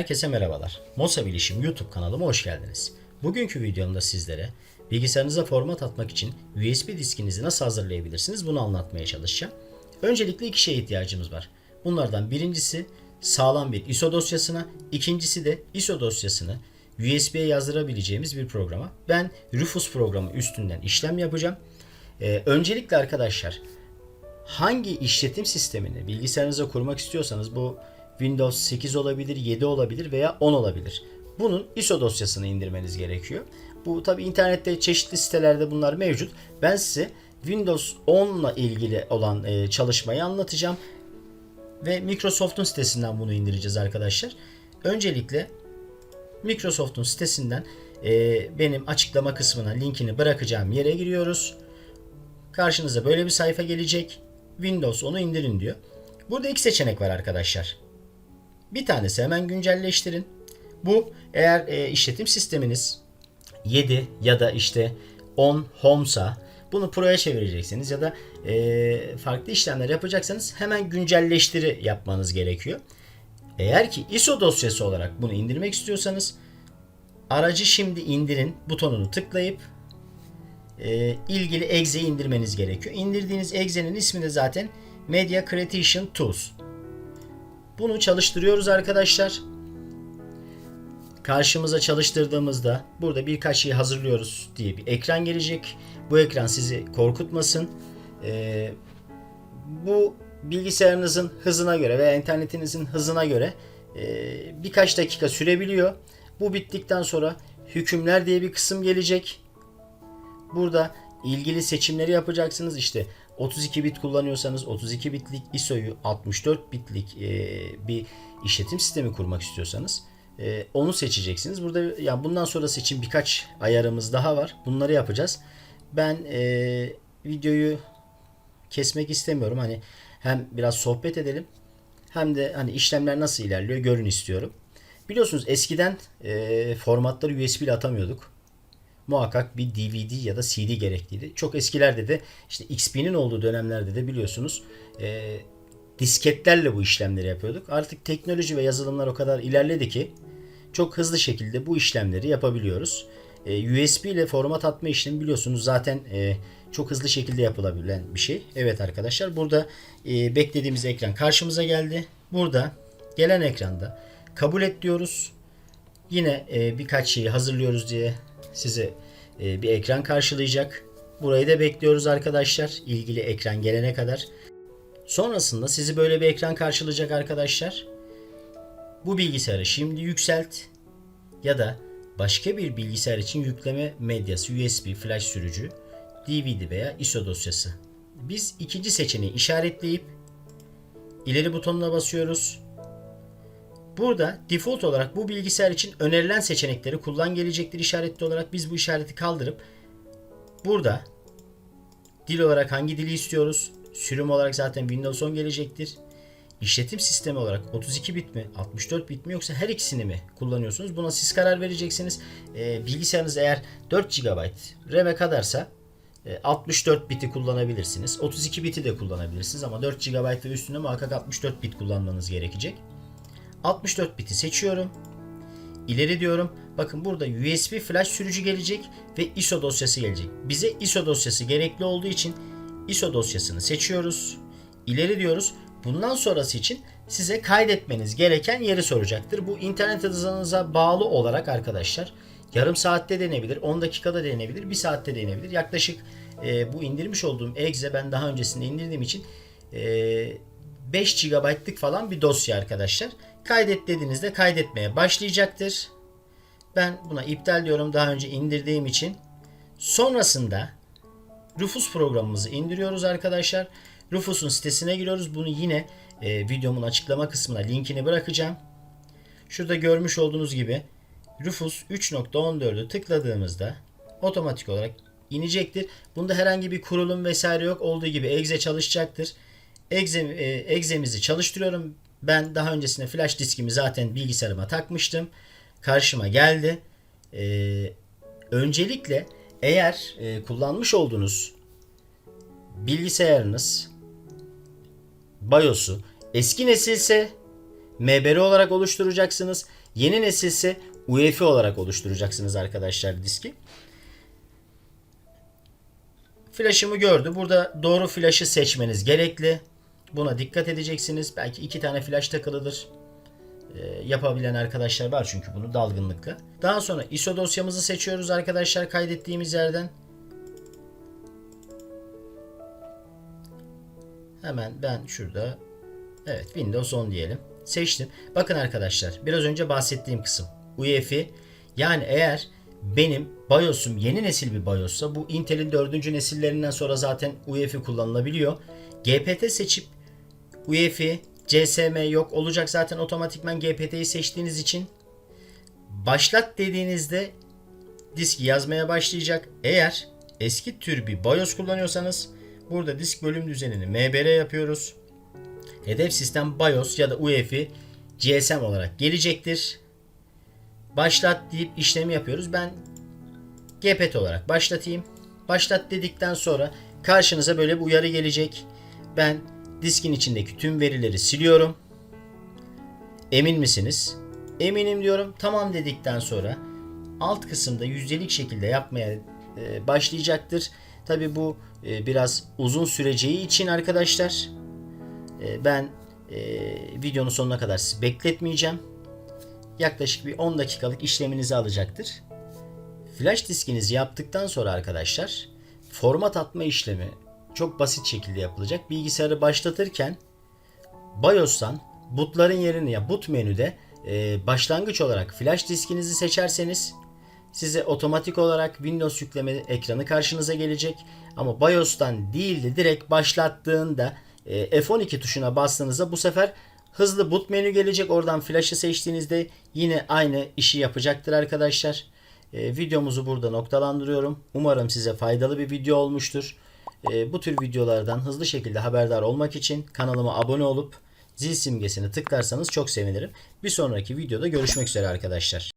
Herkese merhabalar. Mosa Bilişim YouTube kanalıma hoş geldiniz. Bugünkü videomda sizlere bilgisayarınıza format atmak için USB diskinizi nasıl hazırlayabilirsiniz bunu anlatmaya çalışacağım. Öncelikle iki şeye ihtiyacımız var. Bunlardan birincisi sağlam bir ISO dosyasına, ikincisi de ISO dosyasını USB'ye yazdırabileceğimiz bir programa. Ben Rufus programı üstünden işlem yapacağım. Ee, öncelikle arkadaşlar hangi işletim sistemini bilgisayarınıza kurmak istiyorsanız bu Windows 8 olabilir, 7 olabilir veya 10 olabilir. Bunun ISO dosyasını indirmeniz gerekiyor. Bu tabi internette çeşitli sitelerde bunlar mevcut. Ben size Windows 10 ile ilgili olan e, çalışmayı anlatacağım. Ve Microsoft'un sitesinden bunu indireceğiz arkadaşlar. Öncelikle Microsoft'un sitesinden e, benim açıklama kısmına linkini bırakacağım yere giriyoruz. Karşınıza böyle bir sayfa gelecek. Windows onu indirin diyor. Burada iki seçenek var arkadaşlar. Bir tanesi hemen güncelleştirin. Bu eğer e, işletim sisteminiz 7 ya da işte 10 Home'sa bunu Pro'ya çevireceksiniz ya da e, farklı işlemler yapacaksanız hemen güncelleştiri yapmanız gerekiyor. Eğer ki ISO dosyası olarak bunu indirmek istiyorsanız aracı şimdi indirin butonunu tıklayıp e, ilgili egzeyi indirmeniz gerekiyor. İndirdiğiniz egzenin ismi de zaten Media Creation Tools. Bunu çalıştırıyoruz arkadaşlar. Karşımıza çalıştırdığımızda burada birkaç şey hazırlıyoruz diye bir ekran gelecek. Bu ekran sizi korkutmasın. Ee, bu bilgisayarınızın hızına göre veya internetinizin hızına göre e, birkaç dakika sürebiliyor. Bu bittikten sonra hükümler diye bir kısım gelecek. Burada ilgili seçimleri yapacaksınız. İşte 32 bit kullanıyorsanız 32 bitlik ISO'yu 64 bitlik e, bir işletim sistemi kurmak istiyorsanız e, onu seçeceksiniz. Burada ya yani bundan sonrası için birkaç ayarımız daha var. Bunları yapacağız. Ben e, videoyu kesmek istemiyorum. Hani hem biraz sohbet edelim hem de hani işlemler nasıl ilerliyor görün istiyorum. Biliyorsunuz eskiden e, formatları USB ile atamıyorduk muhakkak bir DVD ya da CD gerekliydi. Çok eskilerde de işte XP'nin olduğu dönemlerde de biliyorsunuz e, disketlerle bu işlemleri yapıyorduk. Artık teknoloji ve yazılımlar o kadar ilerledi ki çok hızlı şekilde bu işlemleri yapabiliyoruz. E, USB ile format atma işlemi biliyorsunuz zaten e, çok hızlı şekilde yapılabilen bir şey. Evet arkadaşlar burada e, beklediğimiz ekran karşımıza geldi. Burada gelen ekranda kabul et diyoruz. Yine e, birkaç şeyi hazırlıyoruz diye size e, bir ekran karşılayacak. Burayı da bekliyoruz arkadaşlar. ilgili ekran gelene kadar. Sonrasında sizi böyle bir ekran karşılayacak arkadaşlar. Bu bilgisayarı şimdi yükselt ya da başka bir bilgisayar için yükleme medyası USB flash sürücü, DVD veya ISO dosyası. Biz ikinci seçeneği işaretleyip ileri butonuna basıyoruz. Burada default olarak bu bilgisayar için önerilen seçenekleri kullan gelecektir işaretli olarak. Biz bu işareti kaldırıp burada dil olarak hangi dili istiyoruz? Sürüm olarak zaten Windows 10 gelecektir. İşletim sistemi olarak 32 bit mi, 64 bit mi yoksa her ikisini mi kullanıyorsunuz? Buna siz karar vereceksiniz. Ee, bilgisayarınız eğer 4 GB RAM'e kadarsa 64 biti kullanabilirsiniz. 32 biti de kullanabilirsiniz ama 4 GB ve üstünde muhakkak 64 bit kullanmanız gerekecek. 64 biti seçiyorum. İleri diyorum. Bakın burada USB flash sürücü gelecek ve ISO dosyası gelecek. Bize ISO dosyası gerekli olduğu için ISO dosyasını seçiyoruz. İleri diyoruz. Bundan sonrası için size kaydetmeniz gereken yeri soracaktır. Bu internet hızınıza bağlı olarak arkadaşlar yarım saatte denebilir, 10 dakikada denebilir, 1 saatte denebilir. Yaklaşık e, bu indirmiş olduğum exe ben daha öncesinde indirdiğim için e, 5 GB'lık falan bir dosya arkadaşlar. Kaydet dediğinizde kaydetmeye başlayacaktır. Ben buna iptal diyorum daha önce indirdiğim için. Sonrasında Rufus programımızı indiriyoruz arkadaşlar. Rufus'un sitesine giriyoruz. Bunu yine e, videomun açıklama kısmına linkini bırakacağım. Şurada görmüş olduğunuz gibi Rufus 3.14'ü tıkladığımızda otomatik olarak inecektir. Bunda herhangi bir kurulum vesaire yok. Olduğu gibi exe çalışacaktır. Exe, e, egzemizi çalıştırıyorum. Ben daha öncesinde flash diskimi zaten bilgisayarıma takmıştım. Karşıma geldi. Ee, öncelikle eğer e, kullanmış olduğunuz bilgisayarınız BIOS'u eski nesilse MBR olarak oluşturacaksınız. Yeni nesilse UEFI olarak oluşturacaksınız arkadaşlar diski. Flaşımı gördü. Burada doğru flaşı seçmeniz gerekli. Buna dikkat edeceksiniz. Belki iki tane flash takılıdır. Ee, yapabilen arkadaşlar var çünkü bunu dalgınlıkla. Daha sonra ISO dosyamızı seçiyoruz arkadaşlar kaydettiğimiz yerden. Hemen ben şurada evet Windows 10 diyelim. Seçtim. Bakın arkadaşlar biraz önce bahsettiğim kısım UEFI yani eğer benim BIOS'um yeni nesil bir BIOS'sa bu Intel'in 4. nesillerinden sonra zaten UEFI kullanılabiliyor. GPT seçip UEFI, CSM yok olacak zaten otomatikman GPT'yi seçtiğiniz için başlat dediğinizde diski yazmaya başlayacak. Eğer eski tür bir BIOS kullanıyorsanız burada disk bölüm düzenini MBR yapıyoruz. Hedef sistem BIOS ya da UEFI GSM olarak gelecektir. Başlat deyip işlemi yapıyoruz. Ben GPT olarak başlatayım. Başlat dedikten sonra karşınıza böyle bir uyarı gelecek. Ben diskin içindeki tüm verileri siliyorum. Emin misiniz? Eminim diyorum. Tamam dedikten sonra alt kısımda yüzdelik şekilde yapmaya e, başlayacaktır. Tabi bu e, biraz uzun süreceği için arkadaşlar e, ben videonun sonuna kadar sizi bekletmeyeceğim. Yaklaşık bir 10 dakikalık işleminizi alacaktır. Flash diskinizi yaptıktan sonra arkadaşlar format atma işlemi çok basit şekilde yapılacak. Bilgisayarı başlatırken BIOS'tan bootların yerini ya boot menüde e, başlangıç olarak flash diskinizi seçerseniz size otomatik olarak Windows yükleme ekranı karşınıza gelecek. Ama BIOS'tan değil de direkt başlattığında e, F12 tuşuna bastığınızda bu sefer hızlı boot menü gelecek. Oradan flash'ı seçtiğinizde yine aynı işi yapacaktır arkadaşlar. E, videomuzu burada noktalandırıyorum. Umarım size faydalı bir video olmuştur. E, bu tür videolardan hızlı şekilde haberdar olmak için kanalıma abone olup zil simgesini tıklarsanız çok sevinirim. Bir sonraki videoda görüşmek üzere arkadaşlar.